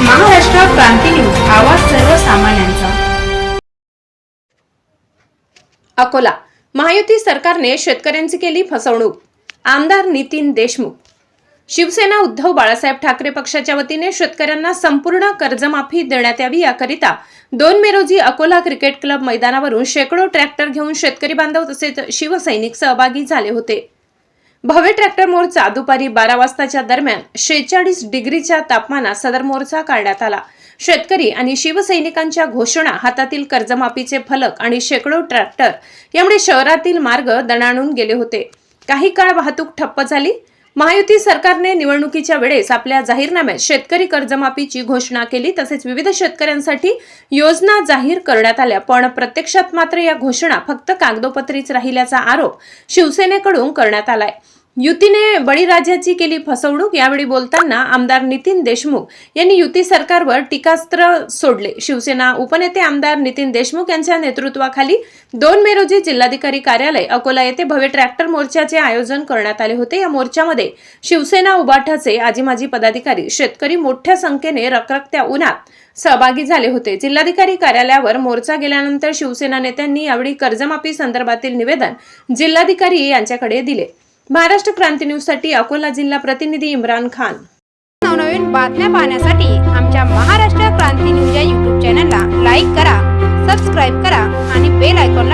Maharashtra Kranti news आवाज सर्वसामान्यांचा. अकोला महायुती सरकारने शेतकऱ्यांची केली फसवणूक. आमदार नितीन देशमुख. शिवसेना उद्धव बाळासाहेब ठाकरे पक्षाच्या वतीने शेतकऱ्यांना संपूर्ण कर्जमाफी देण्यात यावी याकरिता दोन मे रोजी अकोला क्रिकेट क्लब मैदानावरून शेकडो ट्रॅक्टर घेऊन शेतकरी बांधव तसेच शिवसैनिक सहभागी झाले होते. भव्य ट्रॅक्टर मोर्चा दुपारी बारा वाजताच्या दरम्यान शेहेचाळीस डिग्रीच्या तापमानात सदर मोर्चा काढण्यात आला. शेतकरी आणि शिवसैनिकांच्या घोषणा हातातील कर्जमाफीचे फलक आणि शेकडो ट्रॅक्टर यामुळे शहरातील मार्ग दणाणून गेले होते. काही काळ वाहतूक ठप्प झाली महायुती सरकारने निवडणुकीच्या वेळेस आपल्या जाहीरनाम्यात शेतकरी कर्जमाफीची घोषणा केली तसेच विविध शेतकऱ्यांसाठी योजना जाहीर करण्यात आल्या. पण प्रत्यक्षात मात्र या घोषणा फक्त कागदोपत्रीच राहिल्याचा आरोप शिवसेनेकडून करण्यात आलाय. युतीने बळीराजाची केली फसवणूक यावेळी बोलताना आमदार नितीन देशमुख यांनी युती सरकारवर टीकास्त्र सोडले. शिवसेना उपनेते आमदार नितीन देशमुख यांच्या नेतृत्वाखाली दोन मे रोजी जिल्हाधिकारी कार्यालय अकोला येथे भव्य ट्रॅक्टर मोर्चाचे आयोजन करण्यात आले होते. या मोर्चामध्ये शिवसेना उबाठाचे आजी माजी पदाधिकारी शेतकरी मोठ्या संख्येने रखरखत्या उन्हात सहभागी झाले होते. जिल्हाधिकारी कार्यालयावर मोर्चा गेल्यानंतर शिवसेना नेत्यांनी यावेळी कर्जमाफी संदर्भातील निवेदन जिल्हाधिकारी यांच्याकडे दिले. महाराष्ट्र क्रांती न्यूजसाठी अकोला जिल्हा प्रतिनिधी इम्रान खान. नवनवीन बातम्या पाहण्यासाठी आमच्या महाराष्ट्र क्रांती न्यूज या युट्यूब चॅनलला लाईक करा सबस्क्राईब करा आणि बेल आयकॉनला